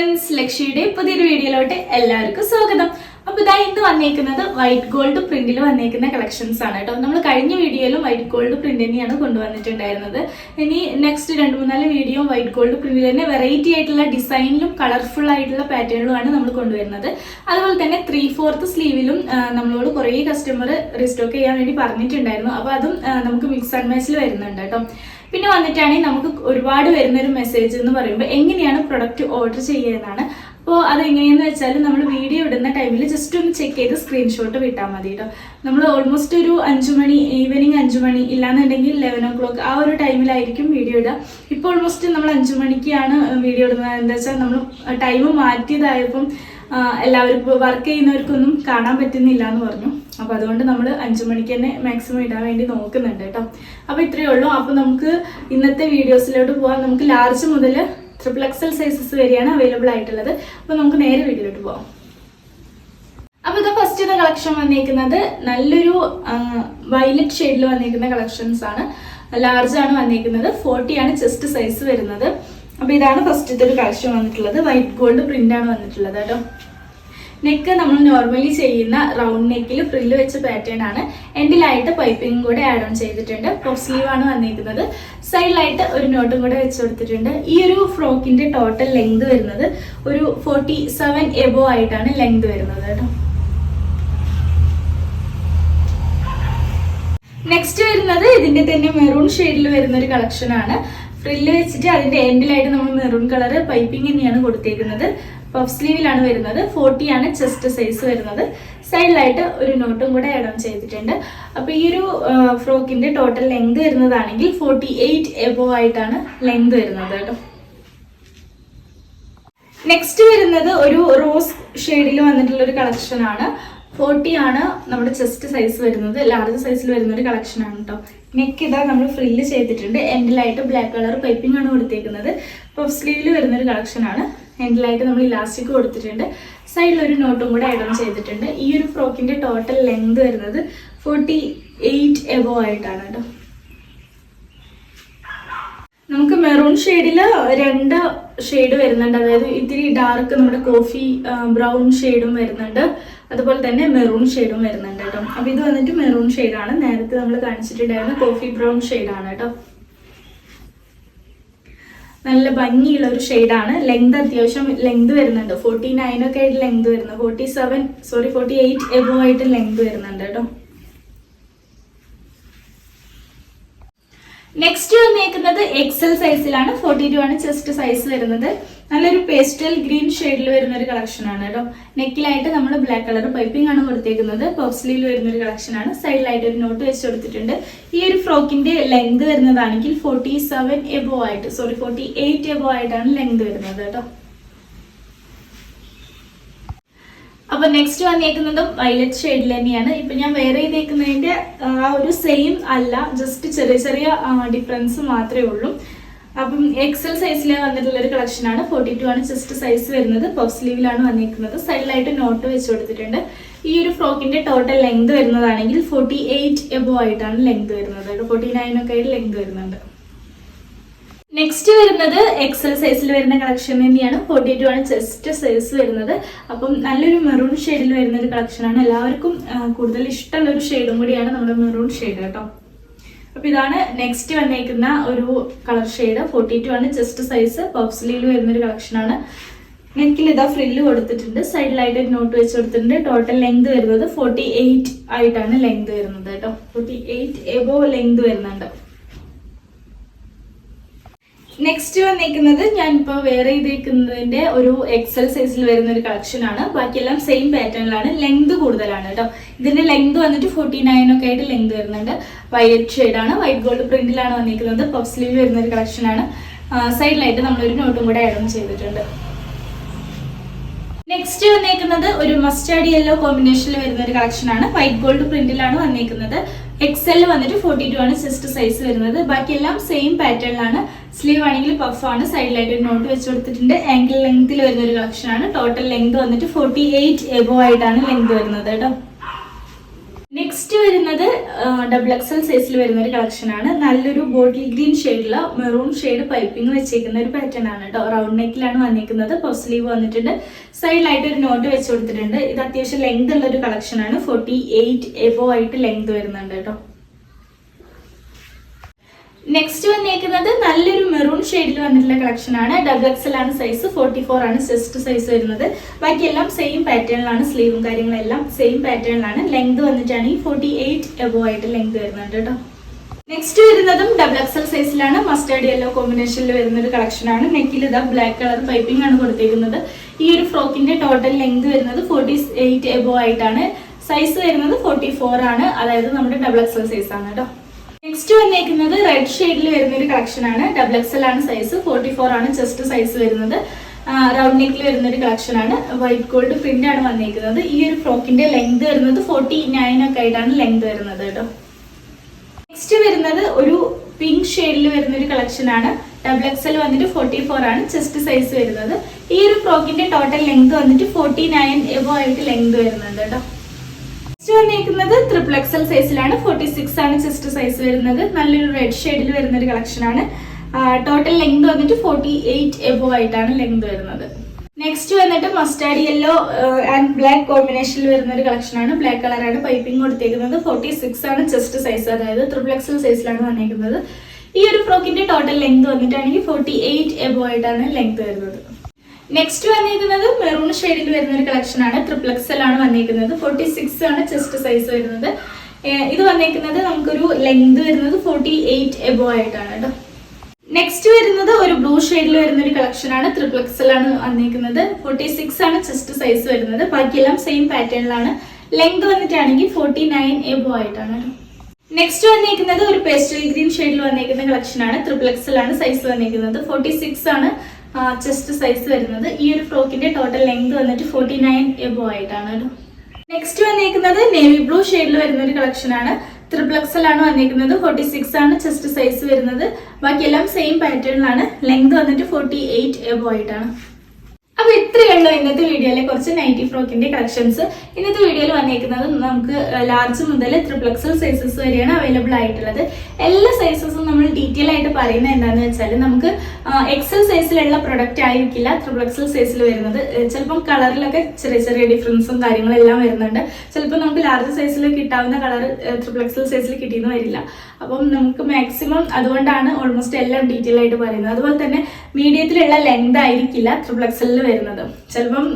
Friends ലക്ഷ്യയുടെ പുതിയൊരു വീഡിയോയിലോട്ട് എല്ലാവർക്കും സ്വാഗതം. അപ്പൊ ഇതാ ഇന്ന് വന്നേക്കുന്നത് വൈറ്റ് ഗോൾഡ് പ്രിന്റിൽ വന്നേക്കുന്ന കളക്ഷൻസ് ആണ് കേട്ടോ. നമ്മൾ കഴിഞ്ഞ വീഡിയോയിലും വൈറ്റ് ഗോൾഡ് പ്രിന്റ് തന്നെയാണ് കൊണ്ടുവന്നിട്ടുണ്ടായിരുന്നത്. ഇനി നെക്സ്റ്റ് രണ്ട് മൂന്നാൽ വീഡിയോ വൈറ്റ് ഗോൾഡ് പ്രിന്റിൽ തന്നെ വെറൈറ്റി ആയിട്ടുള്ള ഡിസൈനിലും കളർഫുൾ ആയിട്ടുള്ള പാറ്റേണിലുമാണ് നമ്മൾ കൊണ്ടുവരുന്നത്. അതുപോലെ തന്നെ ത്രീ ഫോർത്ത് സ്ലീവിലും നമ്മളോട് കുറേ കസ്റ്റമർ റിസ്റ്റോക്ക് ചെയ്യാൻ വേണ്ടി പറഞ്ഞിട്ടുണ്ടായിരുന്നു. അപ്പോൾ അതും നമുക്ക് മിക്സ് ആൻഡ് മാച്ചിൽ വരുന്നുണ്ട് കേട്ടോ. പിന്നെ വന്നിട്ടാണെങ്കിൽ നമുക്ക് ഒരുപാട് വരുന്ന ഒരു മെസ്സേജ് എന്ന് പറയുമ്പോൾ എങ്ങനെയാണ് പ്രൊഡക്റ്റ് ഓർഡർ ചെയ്യുന്നതാണ് അപ്പോൾ അത് എങ്ങനെയെന്ന് വെച്ചാൽ നമ്മൾ വീഡിയോ ഇടുന്ന ടൈമിൽ ജസ്റ്റ് ഒന്ന് ചെക്ക് ചെയ്ത് സ്ക്രീൻഷോട്ട് വിട്ടാൽ മതി കേട്ടോ നമ്മൾ ഓൾമോസ്റ്റ് ഒരു അഞ്ചു മണി ഈവനിങ് അഞ്ചു മണി ഇല്ലാന്നുണ്ടെങ്കിൽ ലെവൻ ഓ ക്ലോക്ക് ആ ഒരു ടൈമിലായിരിക്കും വീഡിയോ ഇടുക. ഇപ്പോൾ ഓൾമോസ്റ്റ് നമ്മൾ അഞ്ചു മണിക്കാണ് വീഡിയോ ഇടുന്നത്. എന്താ വെച്ചാൽ നമ്മൾ ടൈം മാറ്റിയതായപ്പം എല്ലാവർക്കും വർക്ക് ചെയ്യുന്നവർക്കൊന്നും കാണാൻ പറ്റുന്നില്ല എന്ന് പറഞ്ഞു. അപ്പോൾ അതുകൊണ്ട് നമ്മൾ അഞ്ചു മണിക്ക് തന്നെ മാക്സിമം ഇടാൻ വേണ്ടി നോക്കുന്നുണ്ട് കേട്ടോ അപ്പോൾ ഇത്രയേ ഉള്ളൂ. അപ്പോൾ നമുക്ക് ഇന്നത്തെ വീഡിയോസിലോട്ട് പോകാം നമുക്ക് ലാർജ് മുതൽ ട്രിപ്പിൾ എക്സൽ സൈസസ് വരെയാണ് അവൈലബിൾ ആയിട്ടുള്ളത്. അപ്പോൾ നമുക്ക് നേരെ വീട്ടിലോട്ട് പോവാം. അപ്പോൾ ഇത് ഫസ്റ്റ് കളക്ഷൻ വന്നിരിക്കുന്നത് നല്ലൊരു വയലറ്റ് ഷെയ്ഡിൽ വന്നിരിക്കുന്ന കളക്ഷൻസ് ആണ്. ലാർജ് ആണ് വന്നിരിക്കുന്നത് ഫോർട്ടി ആണ് ചെസ്റ്റ് സൈസ് വരുന്നത്. അപ്പോൾ ഇതാണ് ഫസ്റ്റത്തെ ഒരു കളക്ഷൻ വന്നിട്ടുള്ളത്. വൈറ്റ് ഗോൾഡ് പ്രിന്റ് ആണ് വന്നിട്ടുള്ളത് കേട്ടോ. നെക്ക് നമ്മൾ നോർമലി ചെയ്യുന്ന റൗണ്ട് നെക്കിൽ ഫ്രില്ല് വെച്ച പാറ്റേൺ ആണ്. എൻഡിലായിട്ട് പൈപ്പിംഗ് കൂടെ ആഡ് ഓൺ ചെയ്തിട്ടുണ്ട്. പഫ് സ്ലീവ് ആണ് വന്നിരിക്കുന്നത് സൈഡിലായിട്ട് ഒരു നോട്ടും കൂടെ വെച്ച് കൊടുത്തിട്ടുണ്ട്. ഈ ഒരു ഫ്രോക്കിന്റെ ടോട്ടൽ ലെങ്ത് വരുന്നത് ഒരു ഫോർട്ടി സെവൻ എബോ ആയിട്ടാണ് ലെങ്ത് വരുന്നത് കേട്ടോ. നെക്സ്റ്റ് വരുന്നത് ഇതിന്റെ തന്നെ മെറൂൺ ഷെയ്ഡിൽ വരുന്ന ഒരു കളക്ഷൻ ആണ്. ഫ്രില്ല് വെച്ചിട്ട് അതിന്റെ എൻഡിലായിട്ട് നമ്മൾ മെറൂൺ കളർ പൈപ്പിംഗ് തന്നെയാണ് കൊടുത്തേക്കുന്നത്. പഫ് സ്ലീവിലാണ് വരുന്നത്. ഫോർട്ടി ആണ് ചെസ്റ്റ് സൈസ് വരുന്നത്. സൈഡിലായിട്ട് ഒരു നോട്ടും കൂടെ ആഡ് ഓൺ ചെയ്തിട്ടുണ്ട്. അപ്പോൾ ഈ ഒരു ഫ്രോക്കിന്റെ ടോട്ടൽ ലെങ്ത് വരുന്നതാണെങ്കിൽ ഫോർട്ടി എയ്റ്റ് എബോ ആയിട്ടാണ് ലെങ്ത് വരുന്നത് കേട്ടോ. നെക്സ്റ്റ് വരുന്നത് ഒരു റോസ് ഷെയ്ഡിൽ വന്നിട്ടുള്ള ഒരു കളക്ഷൻ ആണ്. ഫോർട്ടി ആണ് നമ്മുടെ ചെസ്റ്റ് സൈസ് വരുന്നത്. ലാർജ് സൈസിൽ വരുന്ന ഒരു കളക്ഷൻ ആണ് കേട്ടോ നെക്ക് ഇതാ നമ്മൾ ഫ്രില്ല് ചെയ്തിട്ടുണ്ട്. എൻഡിലായിട്ട് ബ്ലാക്ക് കളർ പൈപ്പിംഗ് ആണ് കൊടുത്തേക്കുന്നത്. പഫ് സ്ലീവിൽ വരുന്ന ഒരു കളക്ഷൻ ആണ്. എൻഡിലായിട്ട് നമ്മൾ ഇലാസ്റ്റിക് കൊടുത്തിട്ടുണ്ട്. സൈഡിൽ ഒരു നോട്ടും കൂടെ ആഡ് ചെയ്തിട്ടുണ്ട്. ഈ ഒരു ഫ്രോക്കിന്റെ ടോട്ടൽ ലെങ്ത് വരുന്നത് ഫോർട്ടി എയ്റ്റ് എബോ ആയിട്ടാണ് കേട്ടോ. നമുക്ക് മെറൂൺ ഷെയ്ഡിൽ രണ്ട് ഷെയ്ഡ് വരുന്നുണ്ട്. അതായത് ഇത്തിരി ഡാർക്ക് നമ്മുടെ കോഫി ബ്രൗൺ ഷെയ്ഡും വരുന്നുണ്ട്. അതുപോലെ തന്നെ മെറൂൺ ഷെയ്ഡും വരുന്നുണ്ട് കേട്ടോ. അപ്പോൾ ഇത് വന്നിട്ട് മെറൂൺ ഷെയ്ഡാണ് നേരത്തെ നമ്മൾ കാണിച്ചിട്ടുണ്ടായിരുന്ന കോഫി ബ്രൗൺ ഷെയ്ഡാണ് കേട്ടോ. നല്ല ഭംഗിയുള്ള ഒരു ഷെയ്ഡാണ്. ലെങ്ത് അത്യാവശ്യം ലെങ്ത് വരുന്നുണ്ട്. ഫോർട്ടി നയൻ ഒക്കെ ആയിട്ട് ലെങ്ത് വരുന്നു. Forty seven sorry forty eight above ആയിട്ട് ലെങ്ത് വരുന്നുണ്ട് കേട്ടോ. നെക്സ്റ്റ് വന്നേക്കുന്നത് എക്സൽ സൈസിലാണ് ഫോർട്ടി ടു ആണ് ചെസ്റ്റ് സൈസ് വരുന്നത്. നല്ലൊരു പേസ്റ്റൽ ഗ്രീൻ ഷെയ്ഡിൽ വരുന്ന ഒരു കളക്ഷൻ ആണ് കേട്ടോ. നെക്കിലായിട്ട് നമ്മൾ ബ്ലാക്ക് കളർ പൈപ്പിംഗ് ആണ് കൊടുത്തേക്കുന്നത്. പഫ് സ്ലീവിൽ വരുന്ന ഒരു കളക്ഷൻ ആണ്. സൈഡിലായിട്ട് ഒരു നോട്ട് വെച്ച് കൊടുത്തിട്ടുണ്ട്. ഈ ഒരു ഫ്രോക്കിന്റെ ലെങ്ത് വരുന്നതാണെങ്കിൽ ഫോർട്ടി സെവൻ എബോ ആയിട്ട് സോറി ഫോർട്ടി എയ്റ്റ് എബോ ആയിട്ടാണ് ലെങ്ത് വരുന്നത് കേട്ടോ. അപ്പൊ നെക്സ്റ്റ് വന്നേക്കുന്നതും വയലറ്റ് ഷെയ്ഡിൽ തന്നെയാണ്. ഇപ്പൊ ഞാൻ വേറെ ചെയ്തേക്കുന്നതിന്റെ ആ ഒരു സെയിം അല്ല ജസ്റ്റ് ചെറിയ ചെറിയ ഡിഫറൻസ് മാത്രമേ ഉള്ളൂ. അപ്പം എക്സൽ സൈസിൽ വന്നിട്ടുള്ള ഒരു കളക്ഷൻ ആണ്. ഫോർട്ടി ടു ആണ് ചെസ്റ്റ് സൈസ് വരുന്നത്. പഫ് സ്ലീവിലാണ് വന്നിരിക്കുന്നത് സൈഡിലായിട്ട് നോട്ട് വെച്ച് കൊടുത്തിട്ടുണ്ട്. ഈ ഒരു ഫ്രോക്കിന്റെ ടോട്ടൽ ലെങ്ത് വരുന്നതാണെങ്കിൽ ഫോർട്ടി എയ്റ്റ് എബോ ആയിട്ടാണ് ലെങ്ത് വരുന്നത്. ഫോർട്ടി നയൻ ഒക്കെ ആയിട്ട് ലെങ്ത് വരുന്നുണ്ട്. നെക്സ്റ്റ് വരുന്നത് എക്സൽ സൈസിൽ വരുന്ന കളക്ഷൻ തന്നെയാണ്. ഫോർട്ടി ടു ആണ് ചെസ്റ്റ് സൈസ് വരുന്നത്. അപ്പം നല്ലൊരു മെറൂൺ ഷെയ്ഡിൽ വരുന്ന ഒരു കളക്ഷനാണ് എല്ലാവർക്കും കൂടുതൽ ഇഷ്ടമുള്ള ഒരു ഷെയ്ഡും കൂടിയാണ് നമ്മുടെ മെറൂൺ ഷെയ്ഡ് കേട്ടോ. അപ്പൊ ഇതാണ് നെക്സ്റ്റ് വന്നേക്കുന്ന ഒരു കളർ ഷെയ്ഡ് ഫോർട്ടി ടു ആണ്. ചെസ്റ്റ് സൈസ് പഫ് സ്ലീവിൽ വരുന്ന ഒരു കളക്ഷനാണ് നെക്കിൽ ഇതാ ഫ്രില്ല് കൊടുത്തിട്ടുണ്ട്. സൈഡിലായിട്ട് നോട്ട് വെച്ച് കൊടുത്തിട്ടുണ്ട്. ടോട്ടൽ ലെങ്ത് വരുന്നത് ഫോർട്ടി എയ്റ്റ് ആയിട്ടാണ് ലെങ്ത് വരുന്നത് കേട്ടോ. ഫോർട്ടി എയ്റ്റ് എബോ ലെങ്ത് വരുന്നുണ്ട്. നെക്സ്റ്റ് വന്നേക്കുന്നത് ഞാനിപ്പോൾ വേറെ ചെയ്തേക്കുന്നതിന്റെ ഒരു എക്സൽ സൈസിൽ വരുന്ന ഒരു കളക്ഷൻ ആണ്. ബാക്കിയെല്ലാം സെയിം പാറ്റേണിലാണ് ലെങ്ത് കൂടുതലാണ് കേട്ടോ. ഇതിന്റെ ലെങ്ത് വന്നിട്ട് ഫോർട്ടി നയൻ ഒക്കെ ആയിട്ട് ലെങ്ത് വരുന്നുണ്ട്. വൈറ്റ് ഷെയ്ഡാണ് വൈറ്റ് ഗോൾഡ് പ്രിന്റിലാണ് വന്നിരിക്കുന്നത്. പഫ് സ്ലീവ് വരുന്ന ഒരു കളക്ഷൻ ആണ് സൈഡിലായിട്ട് നമ്മളൊരു നോട്ടും കൂടെ ആഡ് ഓൺ ചെയ്തിട്ടുണ്ട്. നെക്സ്റ്റ് വന്നേക്കുന്നത് ഒരു മസ്റ്റാർഡ് യെല്ലോ കോമ്പിനേഷനിൽ വരുന്ന ഒരു കളക്ഷൻ ആണ്. വൈറ്റ് ഗോൾഡ് പ്രിന്റിലാണ് വന്നേക്കുന്നത് എക്സെൽ വന്നിട്ട് ഫോർട്ടി ടു ആണ് സിസ്റ്റർ സൈസ് വരുന്നത്. ബാക്കിയെല്ലാം സെയിം പാറ്റേണിലാണ് സ്ലീവ് ആണെങ്കിൽ പഫ് ആണ് സൈഡിലായിട്ട് ഒരു നോട്ട് വെച്ച് കൊടുത്തിട്ടുണ്ട്. ആംഗിൾ ലെങ്ത്തിൽ വരുന്ന ഒരു കളക്ഷൻ ആണ്. ടോട്ടൽ ലെങ്ത് വന്നിട്ട് ഫോർട്ടി എയ്റ്റ് എബോ ആയിട്ടാണ് ലെങ്ത് വരുന്നത് കേട്ടോ. നെക്സ്റ്റ് വരുന്നത് ഡബിൾ എക്സൽ സൈസിൽ വരുന്ന ഒരു കളക്ഷൻ ആണ്. നല്ലൊരു ബോട്ടിൽ ഗ്രീൻ ഷെയ്ഡിലുള്ള മെറൂൺ ഷെയ്ഡ് പൈപ്പിംഗ് വെച്ചേക്കുന്ന ഒരു പാറ്റേൺ ആണ് കേട്ടോ. റൗണ്ട് നെക്കിലാണ് വന്നിരിക്കുന്നത്. പഫ് സ്ലീവ് വന്നിട്ടുണ്ട്. സൈഡിലായിട്ട് ഒരു നോട്ട് വെച്ച് കൊടുത്തിട്ടുണ്ട്. ഇത് അത്യാവശ്യം ലെങ്ത് ഉള്ള ഒരു കളക്ഷൻ ആണ്. ഫോർട്ടി എയ്റ്റ് എബോ ആയിട്ട് ലെങ്ത് വരുന്നുണ്ട് കേട്ടോ. നെക്സ്റ്റ് വന്നേക്കുന്നത് നല്ലൊരു മെറൂൺ ഷെയ്ഡിൽ വന്നിട്ടുള്ള കളക്ഷൻ ആണ്. ഡബിൾ എക്സൽ ആണ് സൈസ് ഫോർട്ടി ഫോർ ആണ് ചെസ്റ്റ് സൈസ് വരുന്നത്. ബാക്കിയെല്ലാം സെയിം പാറ്റേണിലാണ് സ്ലീവും കാര്യങ്ങളെല്ലാം സെയിം പാറ്റേണിലാണ് ലെങ്ത് വന്നിട്ടാണ് ഈ ഫോർട്ടി എയ്റ്റ് എബോ ആയിട്ട് ലെങ്ത് വരുന്നുണ്ട് കേട്ടോ. നെക്സ്റ്റ് വരുന്നതും ഡബിൾ എക്സൽ സൈസിലാണ് മസ്റ്റേർഡ് യെല്ലോ കോമ്പിനേഷനിൽ വരുന്ന ഒരു കളക്ഷൻ ആണ്. നെക്കിൽ ഇതാ ബ്ലാക്ക് കളർ പൈപ്പിംഗ് ആണ് കൊടുത്തേക്കുന്നത്. ഈ ഒരു ഫ്രോക്കിന്റെ ടോട്ടൽ ലെങ്ത് വരുന്നത് ഫോർട്ടി എയ്റ്റ് എബോ ആയിട്ടാണ്. സൈസ് വരുന്നത് ഫോർട്ടി ഫോർ ആണ്. അതായത് നമ്മുടെ ഡബിൾ എക്സൽ സൈസ് ആണ് കേട്ടോ. നെക്സ്റ്റ് വന്നേക്കുന്നത് റെഡ് ഷെയ്ഡിൽ വരുന്ന ഒരു കളക്ഷൻ ആണ്. ഡബിൾ എക്സൽ ആണ് സൈസ് ഫോർട്ടി ഫോർ ആണ് ചെസ്റ്റ് സൈസ് വരുന്നത്. റൗണ്ട് നെക്കിൽ വരുന്ന ഒരു കളക്ഷൻ ആണ്. വൈറ്റ് ഗോൾഡ് പ്രിന്റ് ആണ് വന്നിരിക്കുന്നത് ഈ ഒരു ഫ്രോക്കിന്റെ ലെങ്ത് വരുന്നത് ഫോർട്ടി നയൻ ഒക്കെ ആയിട്ടാണ് ലെങ്ത് വരുന്നത് കേട്ടോ. നെക്സ്റ്റ് വരുന്നത് ഒരു പിങ്ക് ഷെയ്ഡിൽ വരുന്ന ഒരു കളക്ഷൻ ആണ്. ഡബിൾ എക്സൽ വന്നിട്ട് ഫോർട്ടി ഫോർ ആണ് ചെസ്റ്റ് സൈസ് വരുന്നത്. ഈ ഒരു ഫ്രോക്കിന്റെ ടോട്ടൽ ലെങ്ത് വന്നിട്ട് ഫോർട്ടി നയൻ എബോ ആയിട്ട് ലെങ്ത് വരുന്നുണ്ട് കേട്ടോ. നെക്സ്റ്റ് വന്നിരിക്കുന്നത് ട്രിപ്പിൾ എക്സൽ സൈസിലാണ് ഫോർട്ടി സിക്സ് ആണ് ചെസ്റ്റ് സൈസ് വരുന്നത്. നല്ലൊരു റെഡ് ഷെയ്ഡിൽ വരുന്ന ഒരു കളക്ഷൻ ആണ്. ടോട്ടൽ ലെങ്ത് വന്നിട്ട് ഫോർട്ടി എയ്റ്റ് എബോ ആയിട്ടാണ് ലെങ്ത് വരുന്നത്. നെക്സ്റ്റ് വന്നിട്ട് മസ്റ്റാർഡ് യെല്ലോ ആൻഡ് ബ്ലാക്ക് കോമ്പിനേഷനിൽ വരുന്ന ഒരു കളക്ഷൻ ആണ്. ബ്ലാക്ക് കളറാണ് പൈപ്പിംഗ് കൊടുത്തേക്കുന്നത്. ഫോർട്ടി സിക്സ് ആണ് ചെസ്റ്റ് സൈസ് അതായത് ട്രിപ്പിൾ എക്സൽ സൈസിലാണ് വന്നിരിക്കുന്നത് ഈ ഒരു ഫ്രോക്കിന്റെ ടോട്ടൽ ലെങ്ത് വന്നിട്ടാണെങ്കിൽ ഫോർട്ടി എയ്റ്റ് എബോ ആയിട്ടാണ് ലെങ്ത് വരുന്നത്. നെക്സ്റ്റ് വന്നിരിക്കുന്നത് മെറൂൺ ഷെയ്ഡിൽ വരുന്ന ഒരു കളക്ഷൻ ആണ്. ആണ് വന്നിരിക്കുന്നത്. ഫോർട്ടി സിക്സ് ആണ് ചെസ്റ്റ് സൈസ് വരുന്നത്. ഇത് വന്നിരിക്കുന്നത് നമുക്കൊരു ലെങ്ത് വരുന്നത് ഫോർട്ടി എയ്റ്റ് എബോ ആയിട്ടാണ് കേട്ടോ. നെക്സ്റ്റ് വരുന്നത് ഒരു ബ്ലൂ ഷെയ്ഡിൽ വരുന്ന ഒരു കളക്ഷൻ ആണ്. ആണ് വന്നിരിക്കുന്നത്. ഫോർട്ടി സിക്സ് ആണ് ചെസ്റ്റ് സൈസ് വരുന്നത്. ബാക്കിയെല്ലാം സെയിം പാറ്റേണിലാണ് ലെങ്ത് വന്നിട്ടാണെങ്കിൽ ഫോർട്ടി നയൻ എബോ ആയിട്ടാണ് നെക്സ്റ്റ് വന്നിരിക്കുന്നത് ഒരു പേസ്റ്റൽ ഗ്രീൻ ഷെയ്ഡിൽ വന്നിരിക്കുന്ന കളക്ഷൻ ആണ്. ആണ് സൈസ് വന്നിരിക്കുന്നത്. ഫോർട്ടി സിക്സ് ആണ് ചെസ്റ്റ് സൈസ് വരുന്നത് ഈ ഒരു ഫ്രോക്കിന്റെ ടോട്ടൽ ലെങ്ത് വന്നിട്ട് ഫോർട്ടി നയൻ എബോ ആയിട്ടാണ് കേട്ടോ. നെക്സ്റ്റ് വന്നേക്കുന്നത് നേവി ബ്ലൂ ഷെയ്ഡിൽ വരുന്ന ഒരു കളക്ഷൻ ആണ്. ആണ് വന്നിരിക്കുന്നത് ഫോർട്ടി സിക്സ് ആണ് ചെസ്റ്റ് സൈസ് വരുന്നത്. ബാക്കിയെല്ലാം സെയിം പാറ്റേണിലാണ് ലെങ്ത് വന്നിട്ട് ഫോർട്ടി എയ്റ്റ് എബോ ആയിട്ടാണ്. അപ്പൊ ഇത്രയുള്ള ഇന്നത്തെ വീഡിയോയിലെ കുറച്ച് നൈറ്റി ഫ്രോക്കിന്റെ കളക്ഷൻസ് ഇന്നത്തെ വീഡിയോയിൽ വന്നേക്കുന്നത് നമുക്ക് ലാർജ് മുതൽ ത്രിപ്ലക്സൽ സൈസസ് വരെയാണ് അവൈലബിൾ ആയിട്ടുള്ളത്. എല്ലാ സൈസസും നമ്മൾ ഡീറ്റെയിൽ ആയിട്ട് പറയുന്നത് എന്താണെന്ന് വെച്ചാൽ നമുക്ക് എക്സൽ സൈസിലുള്ള പ്രൊഡക്റ്റ് ആയിരിക്കില്ല ത്രിപ്ലക്സൽ സൈസിൽ വരുന്നത്. ചിലപ്പം കളറിലൊക്കെ ചെറിയ ചെറിയ ഡിഫറൻസും കാര്യങ്ങളെല്ലാം വരുന്നുണ്ട്. ചിലപ്പോൾ നമുക്ക് ലാർജ് സൈസിൽ കിട്ടാവുന്ന കളർ ത്രിപ്ലക്സൽ സൈസിൽ കിട്ടിയെന്ന് വരില്ല. അപ്പം നമുക്ക് മാക്സിമം അതുകൊണ്ടാണ് ഓൾമോസ്റ്റ് എല്ലാം ഡീറ്റെയിൽ ആയിട്ട് പറയുന്നത്. അതുപോലെ തന്നെ മീഡിയത്തിലുള്ള ലെങ്ത് ആയിരിക്കില്ല ത്രിപ്ലക്സലിൽ വരുന്നത്. ചിലപ്പം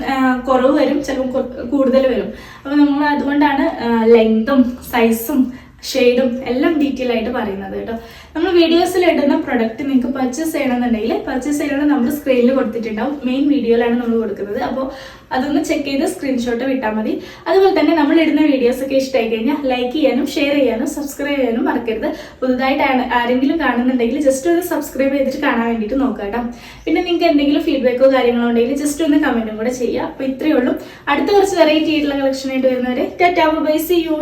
കുറവ് വരും ചിലപ്പം കൂടുതൽ വരും. അപ്പം നമ്മൾ അതുകൊണ്ടാണ് ലെങ്തും സൈസും ഷെയ്ഡും എല്ലാം ഡീറ്റെയിൽ ആയിട്ട് പറയുന്നത് കേട്ടോ. നമ്മൾ വീഡിയോസിൽ ഇടുന്ന പ്രൊഡക്റ്റ് നിങ്ങൾക്ക് പർച്ചേസ് ചെയ്യണമെന്നുണ്ടെങ്കിൽ പർച്ചേസ് ചെയ്യണമെന്ന് നമ്മൾ സ്ക്രീനിൽ കൊടുത്തിട്ടുണ്ടാവും. മെയിൻ വീഡിയോയിലാണ് നമ്മൾ കൊടുക്കുന്നത്. അപ്പോൾ അതൊന്ന് ചെക്ക് ചെയ്ത് സ്ക്രീൻഷോട്ട് വിട്ടാൽ മതി. അതുപോലെ തന്നെ നമ്മൾ ഇടുന്ന വീഡിയോസ് ഒക്കെ ഇഷ്ടമായി കഴിഞ്ഞാൽ ലൈക്ക് ചെയ്യാനും ഷെയർ ചെയ്യാനും സബ്സ്ക്രൈബ് ചെയ്യാനും മറക്കരുത്. പുതുതായിട്ട് ആരെങ്കിലും കാണുന്നുണ്ടെങ്കിൽ ജസ്റ്റ് ഒന്ന് സബ്സ്ക്രൈബ് ചെയ്തിട്ട് കാണാൻ വേണ്ടിയിട്ട് നോക്കുക പിന്നെ നിങ്ങൾക്ക് എന്തെങ്കിലും ഫീഡ്ബാക്കോ കാര്യങ്ങളോ ഉണ്ടെങ്കിൽ ജസ്റ്റ് ഒന്ന് കമന്റും കൂടെ ചെയ്യുക. അപ്പോൾ ഇത്രയേ ഉള്ളൂ. അടുത്ത കുറച്ച് വെറൈറ്റി ആയിട്ടുള്ള കളക്ഷൻ ആയിട്ട് വരുന്നവരെ ടാറ്റാ ബൈ സി യു